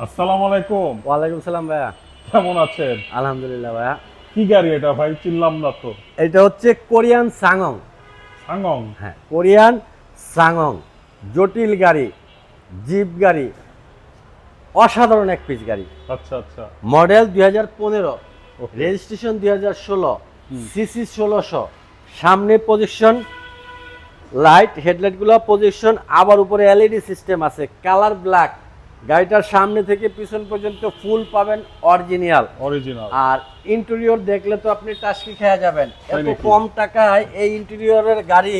আসসালামু আলাইকুম। ওয়ালাইকুম সালাম ভাইয়া। কেমন আছেন? আলহামদুলিল্লাহ ভাইয়া। কি গাড়ি এটা ভাই? চিনলাম না তো। এটা হচ্ছে কোরিয়ান সাংং হ্যাঁ কোরিয়ান সাংং জটিল গাড়ি জিপ গাড়ি অসাধারণ এক পিস গাড়ি। আচ্ছা আচ্ছা। মডেল দুই হাজার পনেরো রেজিস্ট্রেশন দুই হাজার ষোলো সিসি ষোলোশো। সামনে পজিশন লাইট হেডলাইটগুলো পজিশন আবার উপরে এলইডি সিস্টেম আছে কালার ব্ল্যাক গাড়িটার সামনে থেকে পিছন পর্যন্ত ফুল পাবেন অরিজিনাল। অরিজিনাল। আর ইন্টেরিয়র দেখলে তো আপনি টাস্কি খেয়ে যাবেন। এত কম টাকায় এই ইন্টেরিয়রের গাড়ি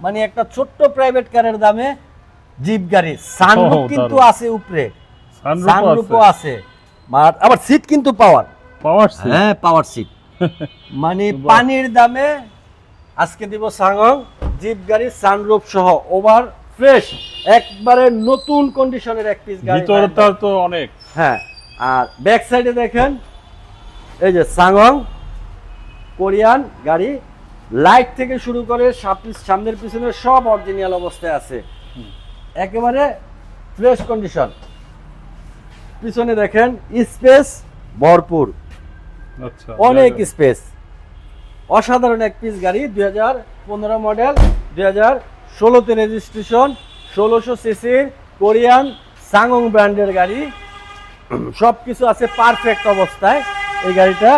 মানে একটা ছোট্ট প্রাইভেট কারের দামে জিপ গাড়ি। সানরুফ কিন্তু আছে উপরে। সানরুফও আছে। আবার সিট কিন্তু পাওয়ার পাওয়ার সিট হ্যাঁ পাওয়ার সিট মানে। পানির দামে আজকে দিব সাংং জিপ গাড়ি সানরুফ সহ ওভার ফ্রেশ একবারে নতুন কন্ডিশনের এক পিস গাড়ি ভিতরটা তো অনেক। হ্যাঁ আর ব্যাক সাইডে দেখেন এই যে সাংং কোরিয়ান গাড়ি লাইট থেকে শুরু করে সামনের পিছনে সব অরিজিনাল অবস্থায় আছে। একেবারে ফ্রেশ কন্ডিশন পিছনে দেখেন স্পেস ভরপুর। আচ্ছা অনেক স্পেস অসাধারণ এক পিস গাড়ি দুই হাজার পনেরো মডেল দুই হাজার ষোলোতে রেজিস্ট্রেশন ষোলোশো সিসির কোরিয়ান সাংং ব্র্যান্ডের গাড়ি। সব কিছু আছে পারফেক্ট অবস্থায়। এই গাড়িটা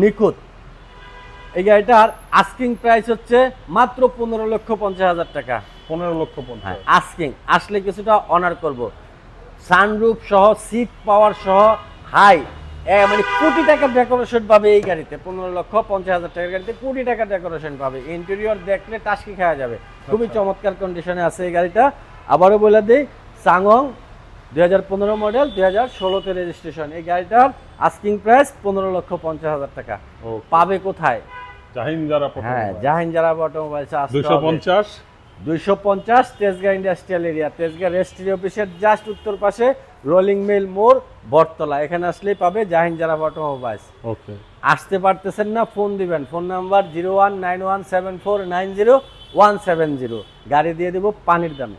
নিখুঁত। এই গাড়িটার আস্কিং প্রাইস হচ্ছে মাত্র পনেরো লক্ষ পঞ্চাশ হাজার টাকা। পনেরো লক্ষ হ্যাঁ পঞ্চাশ আস্কিং আসলে কিছুটা অনার করব। সানরুফ সহ সিট পাওয়ার সহ হাই মানে কোটি টাকার ডেকোরেশন পাবে এই গাড়িতে। পনেরো লক্ষ পঞ্চাশ হাজার টাকার গাড়িতে কোটি টাকার ডেকোরেশন পাবে। ইন্টেরিয়র দেখলে টাস্কি খাওয়া যাবে। খুবই আচ্ছা। চমৎকার কন্ডিশনে আছে এই গাড়িটা। আবারও বলে দিই সাংং দুই হাজার পনেরো মডেল দুই হাজার ষোলোতে রেজিস্ট্রেশন এই গাড়িটার আস্কিং প্রাইস পনেরো লক্ষ পঞ্চাশ হাজার টাকা. পাবে কোথায়? জাহিন যারা হ্যাঁ জাহান যারা অটোমোবাইলস দুইশো পঞ্চাশ। দুইশো পঞ্চাশ Tejgaon industrial area. Tejgaon registry অফিসের জাস্ট উত্তর পাশে রোলিং মিল মোড় বটতলা। এখানে আসলেই পাবে জাহিন যারা অটোমোবাইলস ওকে। আসতে পারতেছেন না ফোন দিবেন। Phone number zero one nine one seven four nine zero one seven zero. গাড়ি দিয়ে দেবো পানির দামে।